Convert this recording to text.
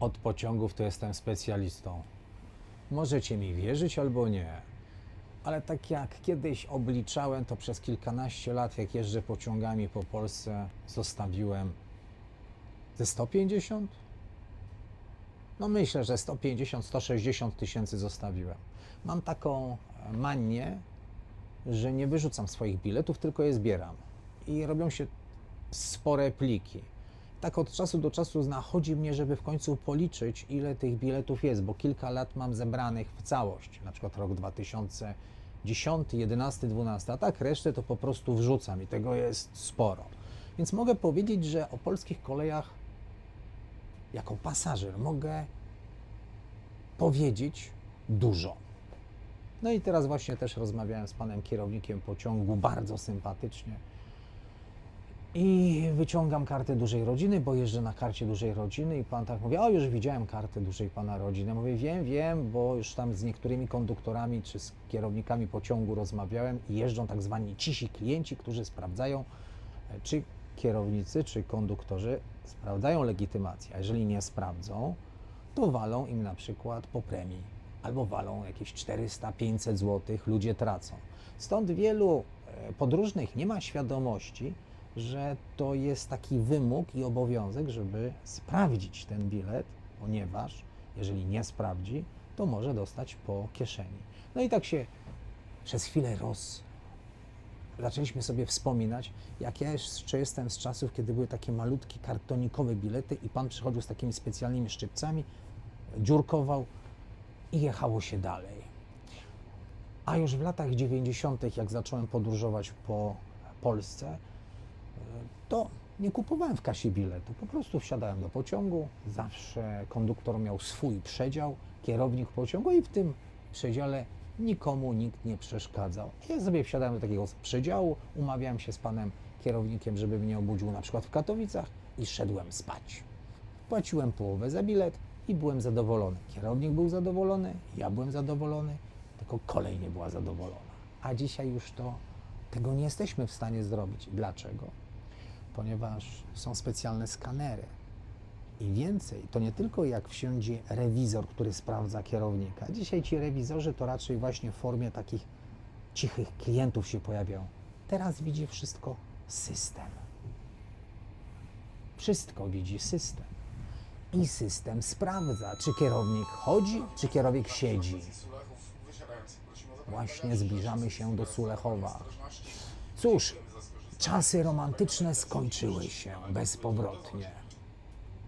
Od pociągów to jestem specjalistą. Możecie mi wierzyć albo nie, ale tak jak kiedyś obliczałem, to przez kilkanaście lat, jak jeżdżę pociągami po Polsce, zostawiłem ze 150? No myślę, że 150-160 tysięcy zostawiłem. Mam taką e, manię, że nie wyrzucam swoich biletów, tylko je zbieram. I robią się spore pliki. Tak od czasu do czasu nachodzi mnie, żeby w końcu policzyć, ile tych biletów jest, bo kilka lat mam zebranych w całość, na przykład rok 2010, 11, 12, a tak resztę to po prostu wrzucam i tego jest sporo. Więc mogę powiedzieć, że o polskich kolejach jako pasażer mogę powiedzieć dużo. No i teraz właśnie też rozmawiałem z panem kierownikiem pociągu, bardzo sympatycznie. I wyciągam kartę dużej rodziny, bo jeżdżę na karcie dużej rodziny i pan tak mówi, o już widziałem kartę dużej pana rodziny. Mówię, wiem, wiem, bo już tam z niektórymi konduktorami czy z kierownikami pociągu rozmawiałem i jeżdżą tak zwani cisi klienci, którzy sprawdzają, e, czy kierownicy, czy konduktorzy sprawdzają legitymację. A jeżeli nie sprawdzą, to walą im na przykład po premii albo walą jakieś 400-500 zł, ludzie tracą. Stąd wielu e, podróżnych nie ma świadomości, że to jest taki wymóg i obowiązek, żeby sprawdzić ten bilet, ponieważ jeżeli nie sprawdzi, to może dostać po kieszeni. No i tak się przez chwilę roz, zaczęliśmy sobie wspominać, jak ja jeszcze jestem z czasów, kiedy były takie malutkie kartonikowe bilety i pan przychodził z takimi specjalnymi szczypcami, dziurkował i jechało się dalej. A już w latach 90., jak zacząłem podróżować po Polsce, to nie kupowałem w kasie biletu. Po prostu wsiadałem do pociągu. Zawsze konduktor miał swój przedział, kierownik pociągu i w tym przedziale nikomu nikt nie przeszkadzał. Ja sobie wsiadałem do takiego przedziału, umawiałem się z panem kierownikiem, żeby mnie obudził na przykład w Katowicach i szedłem spać. Płaciłem połowę za bilet i byłem zadowolony. Kierownik był zadowolony, ja byłem zadowolony, tylko kolej nie była zadowolona. A dzisiaj już to tego nie jesteśmy w stanie zrobić. Dlaczego? Ponieważ są specjalne skanery. I więcej, to nie tylko jak wsiądzie rewizor, który sprawdza kierownika. Dzisiaj ci rewizorzy to raczej właśnie w formie takich cichych klientów się pojawiają. Teraz widzi wszystko system. Wszystko widzi system. I system sprawdza, czy kierownik chodzi, czy kierownik siedzi. Właśnie zbliżamy się do Sulechowa. Cóż, czasy romantyczne skończyły się bezpowrotnie.